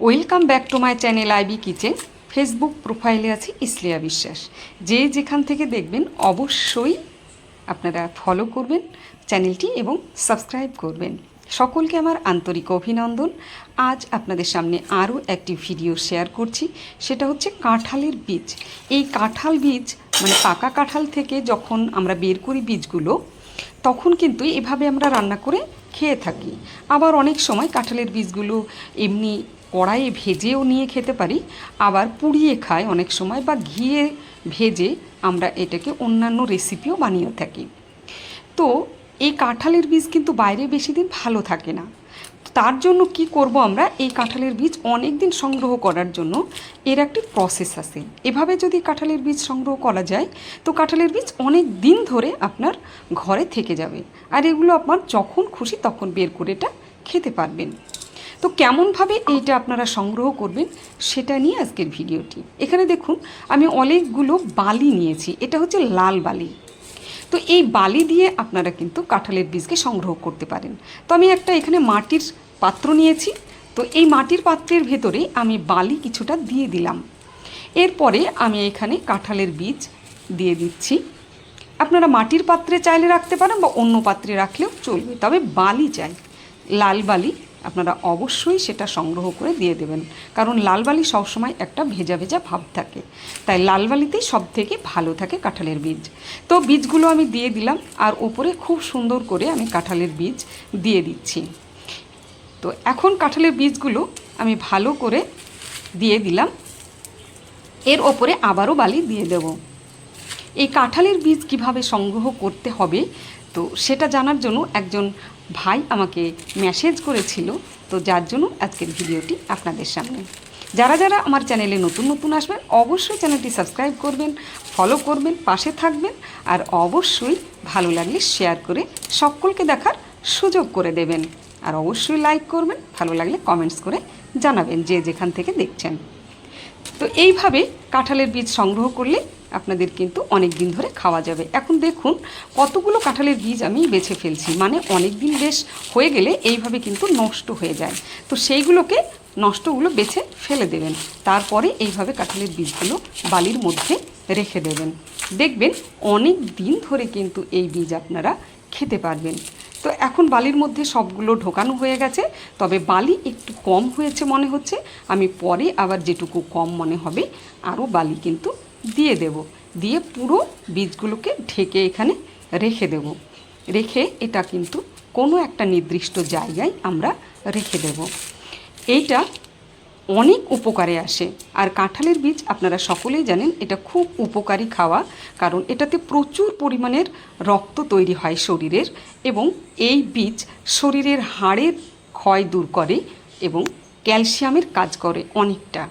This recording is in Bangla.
Welcome back to my channel IB kitchen Facebook প্রোফাইলে আছে ইসলিয়া বিশ্বাস। যে যেখান থেকে দেখবেন, অবশ্যই আপনারা ফলো করবেন চ্যানেলটি এবং সাবস্ক্রাইব করবেন। সকলকে আমার আন্তরিক অভিনন্দন। আজ আপনাদের সামনে আরও একটি ভিডিও শেয়ার করছি। সেটা হচ্ছে কাঁঠালের বীজ। এই কাঁঠাল বীজ মানে পাকা কাঁঠাল থেকে যখন আমরা বের করি বীজগুলো, তখন কিন্তু এভাবে আমরা রান্না করে খেয়ে থাকি। আবার অনেক সময় কাঁঠালের বীজগুলো এমনি কড়াইয়ে ভেজেও নিয়ে খেতে পারি, আবার পুড়িয়ে খাই অনেক সময় বা ঘিয়ে ভেজে আমরা এটাকে অন্যান্য রেসিপিও বানিয়ে থাকি। তো এই কাঁঠালের বীজ কিন্তু বাইরে বেশি দিন ভালো থাকে না। তার জন্য কি করব আমরা? এই কাঁঠালের বীজ অনেক দিন সংগ্রহ করার জন্য এর একটি প্রসেস আছে। এভাবে যদি কাঁঠালের বীজ সংগ্রহ করা যায়, তো কাঁঠালের বীজ অনেক দিন ধরে আপনার ঘরে থেকে যাবে। আর এগুলো আপনার যখন খুশি তখন বের করে এটা খেতে পারবেন। তো কেমনভাবে এইটা আপনারা সংগ্রহ করবেন সেটা নিয়ে আজকের ভিডিওটি। এখানে দেখুন, আমি অনেকগুলো বালি নিয়েছি। এটা হচ্ছে লাল বালি। তো এই বালি দিয়ে আপনারা কিন্তু কাঁঠালের বীজকে সংগ্রহ করতে পারেন। তো আমি একটা এখানে মাটির পাত্র নিয়েছি। তো এই মাটির পাত্রের ভেতরে আমি বালি কিছুটা দিয়ে দিলাম। এরপরে আমি এখানে কাঁঠালের বীজ দিয়ে দিচ্ছি। আপনারা মাটির পাত্রে চাইলে রাখতে পারেন বা অন্য পাত্রে রাখলেও চলবে, তবে বালি চাই, লাল বালি। আপনারা অবশ্যই সেটা সংগ্রহ করে দিয়ে দেবেন। কারণ লাল বালি সবসময় একটা ভেজা ভেজা ভাব থাকে। তাই লাল বালিতেই সব থেকে ভালো থাকে কাঁঠালের বীজ। তো বীজগুলো আমি দিয়ে দিলাম আর ওপরে খুব সুন্দর করে আমি কাঁঠালের বীজ দিয়ে দিচ্ছি। তো এখন কাঁঠালের বীজগুলো আমি ভালো করে দিয়ে দিলাম। এর ওপরে আবারও বালি দিয়ে দেব। এই কাঁঠালের বীজ কীভাবে সংগ্রহ করতে হবে? তো সেটা জানার জন্য একজন ভাই আমাকে মেসেজ করেছিল, তো যার জন্য আজকের ভিডিওটি আপনাদের সামনে। যারা যারা আমার চ্যানেলে নতুন নতুন আসবেন, অবশ্যই চ্যানেলটি সাবস্ক্রাইব করবেন ফলো করবেন, পাশে থাকবেন, আর অবশ্যই ভালো লাগলে শেয়ার করে সকলকে দেখার সুযোগ করে দেবেন। আর অবশ্যই লাইক করবেন, ভালো লাগলে কমেন্টস করে জানাবেন যে যেখান থেকে দেখছেন। তো এইভাবে কাঁঠালের বীজ সংগ্রহ করলে আপনাদের কিন্তু অনেক দিন ধরে খাওয়া যাবে। এখন দেখুন, কতগুলো কাঁঠালের বীজ আমি বেছে ফেলছি। মানে অনেক দিন বেশ হয়ে গেলে এইভাবে কিন্তু নষ্ট হয়ে যায়। তো সেইগুলোকে নষ্টগুলো বেছে ফেলে দেবেন। তারপরে এইভাবে কাঁঠালের বীজগুলো বালির মধ্যে রেখে দেবেন। দেখবেন অনেক দিন ধরে কিন্তু এই বীজ আপনারা খেতে পারবেন। তো এখন বালির মধ্যে সবগুলো ঢোকানো হয়ে গেছে। তবে বালি একটু কম হয়েছে মনে হচ্ছে। আমি পরে আবার যেটুকু কম মনে হবে, আরও বালি কিন্তু দিয়ে দেব। দিয়ে পুরো বীজগুলোকে ঢেকে এখানে রেখে দেব। রেখে এটা কিন্তু কোনো একটা নির্দিষ্ট জায়গায় আমরা রেখে দেব। এইটা অনেক উপকারে আসে। আর কাঁঠালের বীজ আপনারা সকলেই জানেন, এটা খুব উপকারী খাওয়া, কারণ এটাতে প্রচুর পরিমাণের রক্ত তৈরি হয় শরীরের এবং এই বীজ শরীরের হাড়ের ক্ষয় দূর করে এবং ক্যালসিয়ামের কাজ করে অনেকটা।